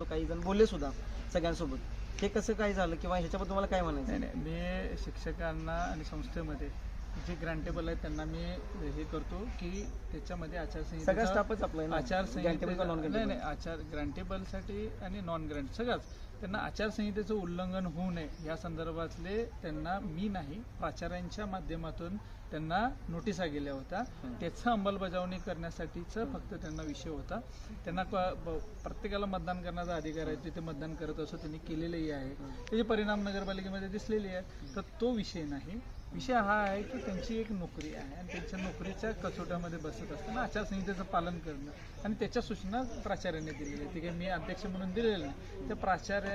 काही जण बोलले सुद्धा सगळ्यांसोबत. हे कसं काय झालं किंवा ह्याच्याबद्दल तुम्हाला काय म्हणायचं? नाही नाही. मी शिक्षकांना आणि संस्थेमध्ये जे ग्रांटेबल आहेत त्यांना मी हे करतो की त्याच्यामध्ये आचारसंहिता सगळा स्टाफच आपला आहे ना? Grantable का non आचारसंहिता? नाही नाही. आचार ग्रांटेबलसाठी आणि नॉन ग्रांट सगळंच त्यांना आचारसंहितेचं उल्लंघन होऊ नये. या संदर्भातले त्यांना मी नाही प्राचार्यांच्या माध्यमातून त्यांना नोटिसा गेल्या होत्या. त्याचं अंमलबजावणी करण्यासाठीच फक्त त्यांना विषय होता. त्यांना प्रत्येकाला मतदान करण्याचा अधिकार आहे. तिथे मतदान करत असो त्यांनी केलेलंही आहे. त्याचे परिणाम नगरपालिकेमध्ये दिसलेले आहेत तर तो विषय नाही. विषय हा आहे की त्यांची एक नोकरी आहे आणि त्यांच्या नोकरीच्या कसोट्यामध्ये बसत असताना आचारसंहितेचं पालन करणं आणि त्याच्या सूचना प्राचार्यांनी दिलेल्या आहेत. ते काही मी अध्यक्ष म्हणून दिलेलं नाही. त्या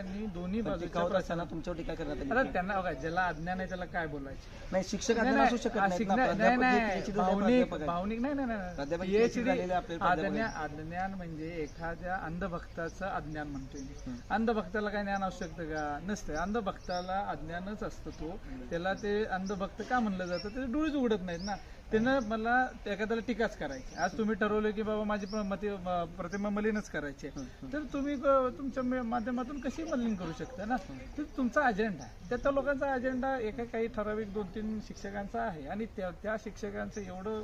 प्राचार्यांनी दोन्ही बाजूच्या तुमच्यावर टीका करण्यात आली आता त्यांना बघा ज्याला अज्ञान आहे त्याला काय बोलायचं? नाही शिक्षक नाही, अज्ञान असू शकत नाहीत. नाही, प्राध्यापक नाही, हे नाही, PhD भावनिक प्राध्यापक आहेत. भावनिक नाही नाही प्राध्यापक नाही PhD झालेले आपले प्राध्यापक अज्ञान म्हणजे एखाद्या अंधभक्ताचं अज्ञान म्हणतोय मी. अंधभक्ताला काय ज्ञान असू शकतं का? नसतं अंधभक्ताला अज्ञानच असतं तो. त्याला ते अंधभक्त का म्हणलं जातं? त्याचे डोळेच उघडत नाहीत ना. त्यानं मला एखाद्याला टीकाच करायची. आज तुम्ही ठरवलं की बाबा माझी प्र- मते म- प्रतिमा मलिनच करायची आहे. तर तुम्ही क- तुमच्या मे- माध्यमातून कशी मलिन करू शकता ना? तर तुमचा अजेंडा आहे. त्या त्या लोकांचा अजेंडा एका काही ठराविक दोन तीन शिक्षकांचा आहे. आणि त्या त्या शिक्षकांचं एवढं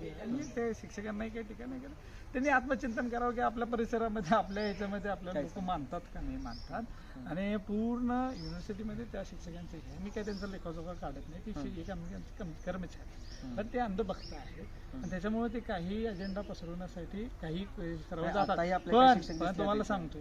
हे आणि त्या शिक्षकांनाही काही नाही केलं. त्यांनी आत्मचिंतन करावं की आपल्या परिसरामध्ये आपल्या ह्याच्यामध्ये आपल्याला काय लोक मानतात का नाही मानतात? आणि पूर्ण युनिव्हर्सिटीमध्ये त्या शिक्षकांचे हे. मी काही त्यांचा लेखाजोखा काढत नाही कम- कर्मचारी पण ते अंधभक्त आहेत. आणि त्याच्यामुळे ते काही अजेंडा पसरवण्यासाठी काही नाही, जातात. पण तुम्हाला. सांगतो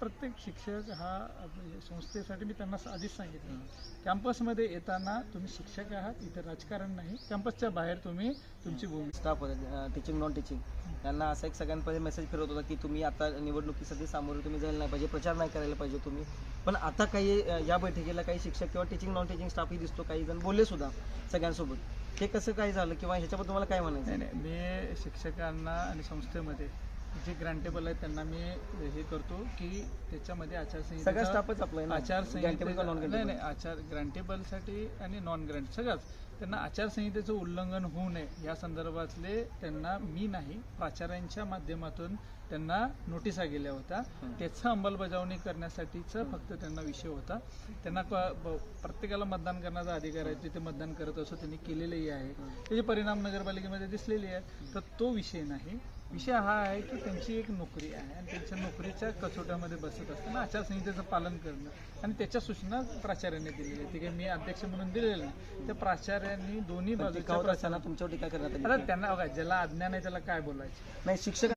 प्रत्येक शिक्षक हा आपल्या संस्थेसाठी मी त्यांना आधीच सांगितलं. कॅम्पसमध्ये येताना तुम्ही शिक्षक आहात इथे राजकारण नाही. कॅम्पसच्या बाहेर तुम्ही तुमची भूमिका स्टाफ होते टीचिंग नॉन टीचिंग त्यांना असा एक सगळ्यांपर्यंत मेसेज फिरवत होता की तुम्ही आता निवडणुकीसाठी सामोरे तुम्ही जायला नाही पाहिजे प्रचार नाही करायला पाहिजे तुम्ही. पण आता काही या बैठकीला काही शिक्षक किंवा टीचिंग नॉन टीचिंग स्टाफही दिसतो काही जण बोलले सुद्धा सगळ्यांसोबत. हे कसं काय झालं किंवा ह्याच्याबद्दल तुम्हाला काय म्हणायचं? नाही नाही मी शिक्षकांना आणि संस्थेमध्ये जे ग्रांटेबल आहेत त्यांना मी हे करतो की त्याच्यामध्ये सगळा आचारसंहिता स्टाफच आपला non आचारसंहिता? नाही नाही आचार ग्रांटेबलसाठी आणि नॉन ग्रांट सगळंच त्यांना आचारसंहितेचं उल्लंघन होऊ नये. या संदर्भातले त्यांना मी नाही प्राचार्यांच्या माध्यमातून त्यांना नोटिसा गेल्या होत्या. त्याचं अंमलबजावणी करण्यासाठीच फक्त त्यांना विषय होता. त्यांना प्रत्येकाला मतदान करण्याचा अधिकार आहे तिथे मतदान करत असो त्यांनी केलेलंही आहे. त्याचे परिणाम नगरपालिकेमध्ये दिसलेले आहेत तर तो विषय नाही. विषय हा आहे की त्यांची एक नोकरी आहे आणि त्यांच्या नोकरीच्या कसोट्यामध्ये बसत असताना आचारसंहितेचं पालन करणं आणि त्याच्या सूचना प्राचार्यांनी दिलेल्या आहेत. ते काही मी अध्यक्ष म्हणून दिलेलं नाही. त्या प्राचार्यांनी दोन्ही बाजूच्या त्यांना बघा ज्याला अज्ञान आहे त्याला काय बोलायचं? नाही शिक्षक